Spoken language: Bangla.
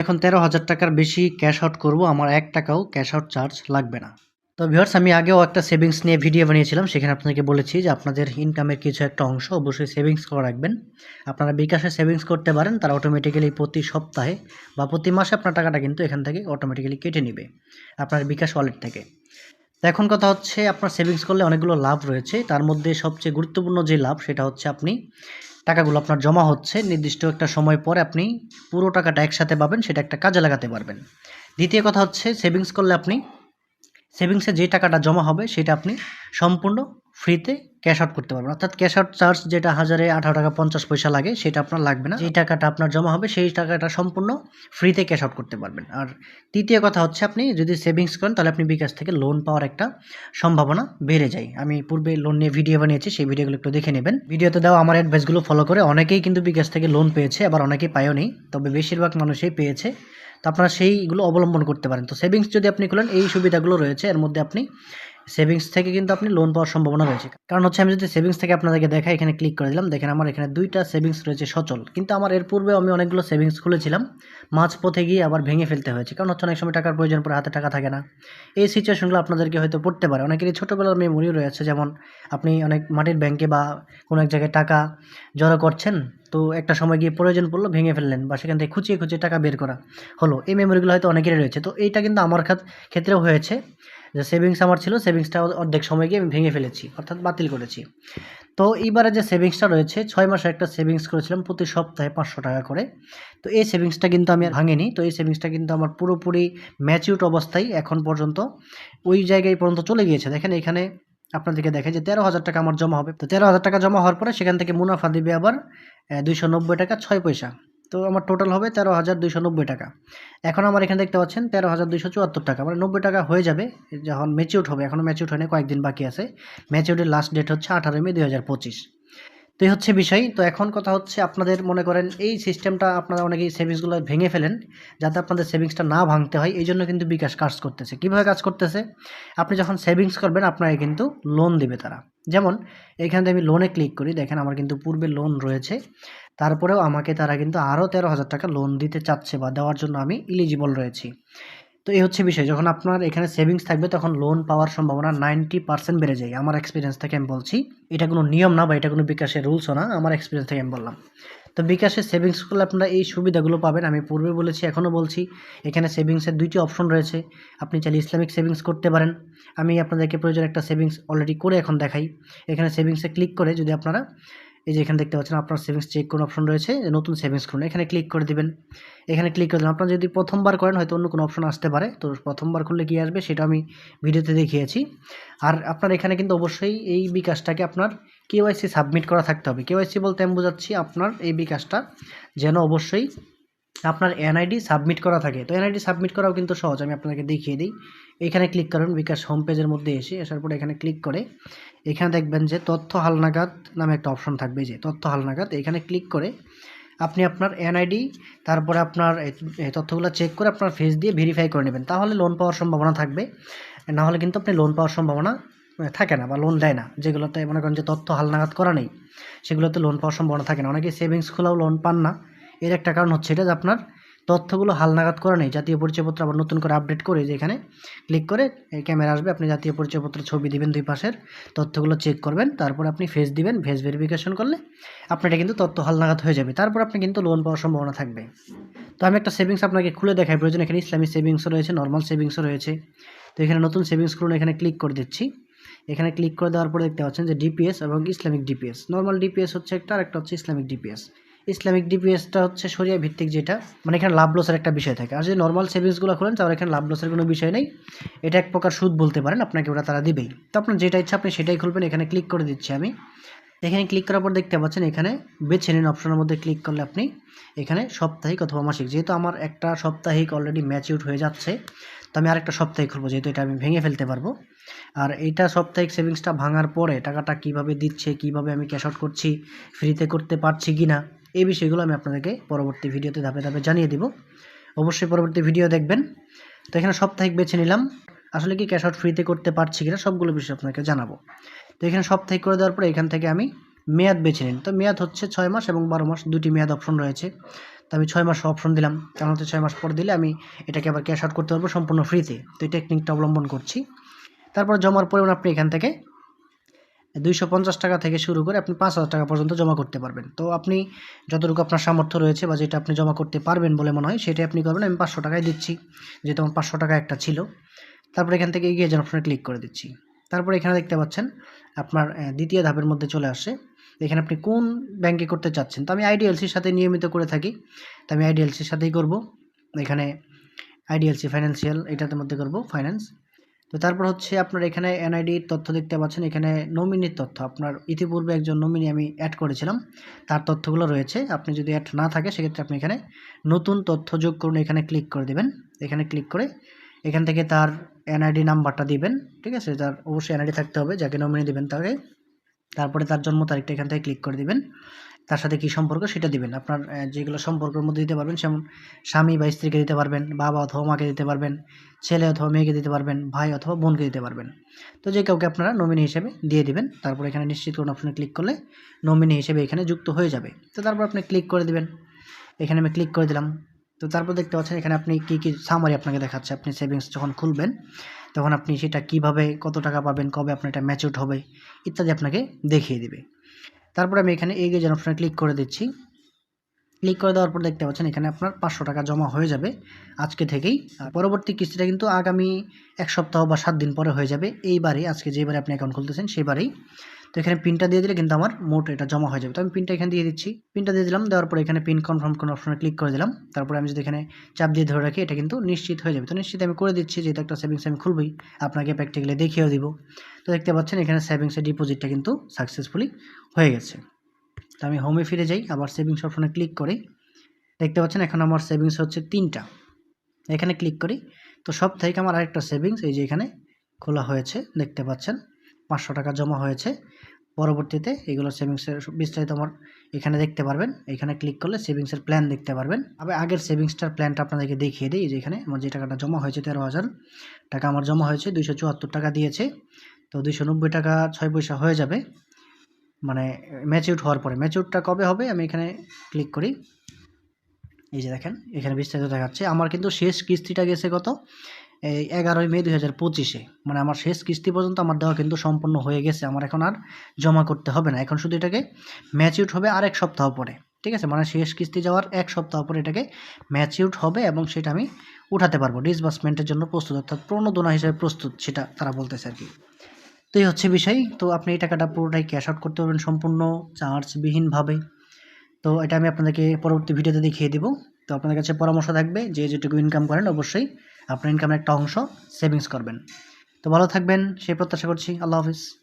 এখন তেরো হাজার টাকার বেশি ক্যাশ আউট করব, আমার এক টাকাও ক্যাশ আউট চার্জ লাগবে না। তো ভিউয়ার্স আমি আগেও একটা সেভিংস নিয়ে ভিডিও বানিয়েছিলাম, সেখানে আপনাদেরকে বলেছি যে আপনাদের ইনকামের কিছু একটা অংশ অবশ্যই সেভিংস করে রাখবেন। আপনারা বিকাশে সেভিংস করতে পারেন, তারা অটোমেটিক্যালি প্রতি সপ্তাহে বা প্রতি মাসে আপনার টাকাটা কিন্তু এখান থেকে অটোমেটিক্যালি কেটে নেবে, আপনার বিকাশ ওয়ালেট থেকে। তো এখন কথা হচ্ছে, আপনার সেভিংস করলে অনেকগুলো লাভ রয়েছে, তার মধ্যে সবচেয়ে গুরুত্বপূর্ণ যে লাভ, সেটা হচ্ছে আপনি টাকাগুলো আপনার জমা হচ্ছে, নির্দিষ্ট একটা সময় পরে আপনি পুরো টাকাটা একসাথে পাবেন, সেটা একটা কাজে লাগাতে পারবেন। দ্বিতীয় কথা হচ্ছে সেভিংস করলে আপনি সেভিংসে যে টাকাটা জমা হবে, সেটা আপনি সম্পূর্ণ ফ্রিতে ক্যাশ আউট করতে পারবেন। অর্থাৎ ক্যাশ আউট চার্জ যেটা হাজারে আঠারো টাকা পঞ্চাশ পয়সা লাগে, সেটা আপনার লাগবে না। যেই টাকাটা আপনার জমা হবে, সেই টাকাটা সম্পূর্ণ ফ্রিতে ক্যাশ আউট করতে পারবেন। আর তৃতীয় কথা হচ্ছে আপনি যদি সেভিংস করেন, তাহলে আপনি বিকাশ থেকে লোন পাওয়ার একটা সম্ভাবনা বেড়ে যায়। আমি পূর্বে লোন নিয়ে ভিডিও বানিয়েছি, সেই ভিডিওগুলো একটু দেখে নেবেন। ভিডিওতে দেওয়া আমার অ্যাডভাইসগুলো ফলো করে অনেকেই কিন্তু বিকাশ থেকে লোন পেয়েছে, আবার অনেকেই পায়ও নেই। তবে বেশিরভাগ মানুষই পেয়েছে। তো আপনারা সেইগুলো অবলম্বন করতে পারেন। তো সেভিংস যদি আপনি খোলেন, এই সুবিধাগুলো রয়েছে। এর মধ্যে আপনি সেভিংস থেকে কিন্তু আপনি লোন পাওয়ার সম্ভাবনা রয়েছে। কারণ হচ্ছে আমি যদি সেভিংস থেকে আপনাদেরকে দেখাই, এখানে ক্লিক করে দিলাম, দেখেন আমার এখানে দুইটা সেভিংস রয়েছে সচল। কিন্তু আমার এর পূর্বে আমি অনেকগুলো সেভিংস খুলেছিলাম মাঝ পথে গিয়ে আবার ভেঙে ফেলতে হয়েছে। কারণ হচ্ছে অনেক সময় টাকার প্রয়োজন পড়ে, হাতে টাকা থাকে না। এই সিচুয়েশনগুলো আপনাদেরকে হয়তো পড়তে পারে। অনেকেরই ছোটোবেলার মেমোরি রয়েছে, যেমন আপনি অনেক মাটির ব্যাংকে বা কোনো এক জায়গায় টাকা জড়ো করছেন, তো একটা সময় গিয়ে প্রয়োজন পড়ল, ভেঙে ফেললেন বা সেখান থেকে খুঁচিয়ে খুঁচিয়ে টাকা বের করা হলো। এই মেমোরিগুলো হয়তো অনেকেরই রয়েছে। তো এইটা কিন্তু আমার ক্ষেত্রেও হয়েছে। যে সেভিংস আমার ছিল সেভিংসটা অর্ধেক সময় গিয়ে আমি ভেঙে ফেলেছি, অর্থাৎ বাতিল করেছি। তো এইবারে যে সেভিংসটা রয়েছে, ছয় মাসে একটা সেভিংস করেছিলাম প্রতি সপ্তাহে পাঁচশো টাকা করে। তো এই সেভিংসটা কিন্তু আমি আর ভাঙিনি, তো এই সেভিংসটা কিন্তু আমার পুরোপুরি ম্যাচিউড অবস্থায় এখন পর্যন্ত ওই জায়গায় পর্যন্ত চলে গিয়েছে। দেখেন এখানে আপনাদেরকে দেখে যে তেরো হাজার টাকা আমার জমা হবে। তো তেরো হাজার টাকা জমা হওয়ার পরে সেখান থেকে মুনাফা দিবে আবার দুইশো নব্বই টাকা ছয় পয়সা। তো আমার টোটাল হবে তেরো হাজার দুইশো নব্বই টাকা। এখন আমার এখানে দেখতে পাচ্ছেন তেরো হাজার দুইশো চুয়াত্তর টাকা। মানে নব্বই টাকা হয়ে যাবে, যখন ম্যাচিউড হবে এখনও ম্যাচিউড হয়নি, কয়েকদিন বাকি আছে। ম্যাচিউডের লাস্ট ডেট হচ্ছে আঠারোই মে দুই হাজার পঁচিশ। তো এই হচ্ছে বিষয়। তো এখন কথা হচ্ছে আপনাদের মনে করেন এই সিস্টেমটা আপনারা অনেকেই সেভিংসগুলো ভেঙে ফেলেন যাতে আপনাদের সেভিংসটা না ভাঙতে হয়। এই জন্য কিন্তু বিকাশ কাজ করতেছে। কীভাবে কাজ করতেছে? আপনি যখন সেভিংস করবেন, আপনাকে কিন্তু লোন দেবে তারা। যেমন, এখানে আমি লোনে ক্লিক করি। দেখেন আমার কিন্তু পূর্বে লোন রয়েছে। তারপরেও আমাকে তারা কিন্তু আরও তেরো হাজার টাকা লোন দিতে চাচ্ছে বা দেওয়ার জন্য আমি ইলিজিবল রয়েছি। তো এই হচ্ছে বিষয়, যখন আপনার এখানে সেভিংস থাকবে তখন লোন পাওয়ার সম্ভাবনা নাইনটি পার্সেন্ট বেড়ে যায়। আমার এক্সপিরিয়েন্স থেকে আমি বলছি, এটা কোনো নিয়ম না বা এটা কোনো বিকাশের রুলসও না, আমার এক্সপিরিয়েন্স থেকে আমি বললাম। তো বিকাশের সেভিংস করলে আপনারা এই সুবিধাগুলো পাবেন। আমি পূর্বে বলেছি, এখনও বলছি, এখানে সেভিংসের দুইটি অপশন রয়েছে। আপনি চাইলে ইসলামিক সেভিংস করতে পারেন। আমি আপনাদেরকে প্রয়োজন একটা সেভিংস অলরেডি করে এখন দেখাই। এখানে সেভিংসে ক্লিক করে যদি আপনারা এই যে এখানে দেখতে পাচ্ছেন, আপনার সেভিংস চেক কোন অপশন রয়েছে, নতুন সেভিংস করুন। এখানে ক্লিক করে দেবেন। এখানে ক্লিক করে দেবেন। আপনার যদি প্রথমবার করেন, হয়তো অন্য কোনো অপশন আসতে পারে। তো প্রথমবার খুললে কী আসবে, সেটা আমি ভিডিওতে দেখিয়েছি। আর আপনার এখানে কিন্তু অবশ্যই এই বিকাশটাকে আপনার কেওয়াইসি সাবমিট করা থাকতে হবে। কেওয়াইসি বলতে আমি বোঝাচ্ছি, আপনার এই বিকাশটা যেন অবশ্যই আপনার এনআইডি সাবমিট করা থাকে। তো এনআইডি সাবমিট করাও কিন্তু সহজ, আমি আপনাকে দেখিয়ে দিই। এখানে ক্লিক করুন, বিকাশ হোম পেজের মধ্যে এসে, আসার পরে এখানে ক্লিক করে, এখানে দেখবেন যে তথ্য হালনাগাদ নামে একটা অপশন থাকবে যে তথ্য হালনাগাদ, এখানে ক্লিক করে আপনি আপনার এনআইডি তারপরে আপনার তথ্যগুলো চেক করে আপনার ফেস দিয়ে ভেরিফাই করে নেবেন। তাহলে লোন পাওয়ার সম্ভাবনা থাকবে। না হলে কিন্তু আপনি লোন পাওয়ার সম্ভাবনা থাকে না বা লোন দেয় না। যেগুলোতে মনে করেন যে তথ্য হালনাগাদ করা নেই, সেগুলোতে লোন পাওয়ার সম্ভাবনা থাকে না। অনেকে সেভিংস খোলাও লোন পান না। এর একটা কারণ হচ্ছে এটা যে আপনার তথ্যগুলো হালনাগাদ করা নেই। জাতীয় পরিচয়পত্র আবার নতুন করে আপডেট করে যে এখানে ক্লিক করে এই ক্যামেরা আসবে, আপনি জাতীয় পরিচয়পত্র ছবি দিবেন দুই পাশের, তথ্যগুলো চেক করবেন, তারপর আপনি ফেস দিবেন ফেস ভেরিফিকেশন করলে আপনার কিন্তু তথ্য হালনাগাদ হয়ে যাবে। তারপর আপনি কিন্তু লোন পাওয়ার সম্ভাবনা থাকবে। তো আমি একটা সেভিংস আপনাকে খুলে দেখাই, প্রয়োজন এখানে ইসলামী সেভিংসও রয়েছে নর্মাল সেভিংসও রয়েছে। তো এখানে নতুন সেভিংস করুন এখানে ক্লিক করে দিচ্ছি। এখানে ক্লিক করে দেওয়ার পরে দেখতে পাচ্ছেন যে ডিপিএস এবং ইসলামিক ডিপিএস নর্মাল ডিপিএস হচ্ছে একটা আর একটা হচ্ছে ইসলামিক ডিপিএস ইসলামিক ডিপিএসটা হচ্ছে সরিয়া ভিত্তিক যেটা মানে এখানে লাভ লসের একটা বিষয় থাকে। আর যদি নর্মাল সেভিংসগুলো খোলেন, তাহলে এখানে লাভ লসের কোনো বিষয় নেই। এটা এক প্রকার সুদ বলতে পারেন, আপনাকে ওটা তারা দেবেই। তো আপনার যেটা ইচ্ছা আপনি সেটাই খুলবেন, এখানে ক্লিক করে দিচ্ছি আমি। এখানে ক্লিক করার পর দেখতে পাচ্ছেন, এখানে বেছে নিন অপশনের মধ্যে ক্লিক করলে আপনি এখানে সাপ্তাহিক অথবা মাসিক। যেহেতু আমার একটা সাপ্তাহিক অলরেডি ম্যাচিউর হয়ে যাচ্ছে, তো আমি আরেকটা সপ্তাহে খুলবো, যেহেতু এটা আমি ভেঙে ফেলতে পারব। আর এইটা সাপ্তাহিক সেভিংসটা ভাঙার পরে টাকাটা কীভাবে দিচ্ছে, কীভাবে আমি ক্যাশ আউট করছি ফ্রিতে করতে পারছি কি না এই বিষয়গুলো আমি আপনাদেরকে পরবর্তী ভিডিওতে ধাপে ধাপে জানিয়ে দিব। অবশ্যই পরবর্তী ভিডিও দেখবেন। তো এখানে সাপ্তাহিক বেছে নিলাম। আসলে কি ক্যাশ আউট ফ্রিতে করতে পারছি কিনা সবগুলো বিষয় আপনাকে জানাব। তো এখানে সাপ্তাহিক করে দেওয়ার পরে এখান থেকে আমি মেয়াদ বেছে নিন তো মেয়াদ হচ্ছে ছয় মাস এবং বারো মাস দুটি মেয়াদ অপশন রয়েছে। তো আমি ছয় মাস অপশন দিলাম। কারণ হচ্ছে ছয় মাস পর দিলে আমি এটাকে আবার ক্যাশ আউট করতে পারব সম্পূর্ণ ফ্রিতে তো। এই টেকনিকটা অবলম্বন করছি। তারপর জমার পরিমাণ আপনি এখান থেকে দুইশো পঞ্চাশ টাকা থেকে শুরু করে আপনি পাঁচ হাজার টাকা পর্যন্ত জমা করতে পারবেন। তো আপনি যতটুকু আপনার সামর্থ্য রয়েছে বা যেটা আপনি জমা করতে পারবেন বলে মনে হয়, সেটাই আপনি করবেন। আমি পাঁচশো টাকায় দিচ্ছি যেহেতু আমার পাঁচশো টাকা একটা ছিল। তারপর এখান থেকে এগিয়ে যান অপশনে ক্লিক করে দিচ্ছি। তারপর এখানে দেখতে পাচ্ছেন, আপনার দ্বিতীয় ধাপের মধ্যে চলে আসে। এখানে আপনি কোন ব্যাংকে করতে চাচ্ছেন? তো আমি আইডিএলসির সাথে নিয়মিত করে থাকি। তো আমি আইডিএলসির সাথেই করব। এখানে আইডিএলসি ফাইন্যান্সিয়াল এটার মধ্যে করব ফাইন্যান্স। তো তারপর হচ্ছে আপনার এখানে এনআইডির তথ্য দেখতে পাচ্ছেন। এখানে নমিনির তথ্য। আপনার ইতিপূর্বে একজন নমিনি আমি অ্যাড করেছিলাম। তার তথ্যগুলো রয়েছে। আপনি যদি অ্যাড না থাকে, সেক্ষেত্রে আপনি এখানে নতুন তথ্য যোগ করুন। এখানে ক্লিক করে দেবেন। এখানে ক্লিক করে এখান থেকে তার এনআইডি নাম্বারটা দিবেন। ঠিক আছে? তার অবশ্যই এনআইডি থাকতে হবে। যাকে নমিনি দেবেন তাকে। তারপরে তার জন্ম তারিখটা এখান থেকে ক্লিক করে দিবেন। তার সাথে কী সম্পর্ক সেটা দিবেন। আপনার যেগুলো সম্পর্কের মধ্যে দিতে পারবেন, যেমন স্বামী বা স্ত্রীকে দিতে পারবেন, বাবা অথবা মাকে দিতে পারবেন, ছেলে অথবা মেয়েকে দিতে পারবেন, ভাই অথবা বোনকে দিতে পারবেন। তো যে কাউকে আপনারা নমিনি হিসেবে দিয়ে দিবেন, তারপর এখানে নিশ্চিত করুন অপশনে ক্লিক করলে নমিনি হিসেবে এখানে যুক্ত হয়ে যাবে। তো তারপর আপনি ক্লিক করে দিবেন। এখানে আমি ক্লিক করে দিলাম। তো তারপর দেখতে পাচ্ছেন এখানে আপনি কী কী সামারি আপনাকে দেখাচ্ছে। আপনি সেভিংস যখন খুলবেন, তখন আপনি সেটা কীভাবে, কত টাকা পাবেন, কবে আপনার এটা ম্যাচিউর হবে, ইত্যাদি আপনাকে দেখিয়ে দিবে। তারপর আমি এখানে এগিয়ে যান অপশানে ক্লিক করে দিচ্ছি। ক্লিক করে দেওয়ার পর দেখতে পাচ্ছেন এখানে আপনার পাঁচশো টাকা জমা হয়ে যাবে আজকে থেকেই। আর পরবর্তী কিস্তিটা কিন্তু আগামী এক সপ্তাহ বা সাত দিন পরে হয়ে যাবে। এইবারে আজকে যেবারে আপনি অ্যাকাউন্ট খুলতেছেন সেবারেই তো এখানে পিনটা দিয়ে দিলে কিন্তু আমার মোট এটা জমা হয়ে যাবে। তো আমি পিনটা এখানে দিয়ে দিচ্ছি। পিনটা দিয়ে দিলাম, দেওয়ার পরে এখানে পিন কনফার্ম কোনো অপশনে ক্লিক করে দিলাম। তারপরে আমি যদি এখানে চাপ দিয়ে ধরে রাখি, এটা কিন্তু নিশ্চিত হয়ে যাবে। তো নিশ্চিত আমি করে দিচ্ছি, যেহেতু একটা সেভিংস আমি খুলবই, আপনাকে প্র্যাকটিক্যালি দেখিয়েও দিব। তো দেখতে পাচ্ছেন এখানে সেভিংসের ডিপোজিটটা কিন্তু সাকসেসফুলি হয়ে গেছে। তো আমি হোমে ফিরে যাই, আবার সেভিংস অপশনে ক্লিক করি। দেখতে পাচ্ছেন এখন আমার সেভিংস হচ্ছে তিনটা। এখানে ক্লিক করি। তো সব থেকে আমার আরেকটা সেভিংস এই যে এখানে খোলা হয়েছে, দেখতে পাচ্ছেন। পাঁচশো টাকা জমা হয়েছে। পরবর্তীতে এগুলো সেভিংসের বিস্তারিত আমার এখানে দেখতে পারবেন। এখানে ক্লিক করলে সেভিংসের প্ল্যান দেখতে পারবেন। আবার আগের সেভিংসটার প্ল্যানটা আপনাদেরকে দেখিয়ে দিই যে এখানে আমার যে টাকাটা জমা হয়েছে তেরো হাজার, টাকা আমার জমা হয়েছে দুইশো চুয়াত্তর টাকা দিয়েছে। তো দুইশো নব্বই টাকা ছয় পয়সা হয়ে যাবে। মানে ম্যাচিউর হওয়ার পরে। ম্যাচিউরটা কবে হবে? আমি এখানে ক্লিক করি। এই যে দেখেন, এখানে বিস্তারিত দেখাচ্ছে। আমার কিন্তু শেষ কিস্তিটা গেছে কত? এগারোই মে দুই হাজার পঁচিশে। মানে আমার শেষ কিস্তি পর্যন্ত আমার দেওয়া কিন্তু সম্পূর্ণ হয়ে গেছে। আমার এখন আর জমা করতে হবে না। এখন শুধু এটাকে ম্যাচিউর হবে আর এক সপ্তাহ পরে। ঠিক আছে? মানে শেষ কিস্তি যাওয়ার এক সপ্তাহ পরে এটাকে ম্যাচিউর হবে এবং সেটা আমি উঠাতে পারব। ডিসবার্সমেন্টের জন্য প্রস্তুত। অর্থাৎ প্রণোদনা হিসেবে প্রস্তুত, সেটা তারা বলতেছে আর কি। তো এই হচ্ছে বিষয়। তো আপনি এই টাকাটা পুরোটাই ক্যাশ আউট করতে পারবেন সম্পূর্ণ চার্জবিহীনভাবে তো এটা আমি আপনাদেরকে পরবর্তী ভিডিওতে দেখিয়ে দিব। তো আপনাদের কাছে পরামর্শ থাকবে যে যেটুকু ইনকাম করেন অবশ্যই আপনার ইনকামের একটা অংশ সেভিংস করবেন। তো ভালো থাকবেন সেই প্রত্যাশা করছি। আল্লাহ হাফিজ।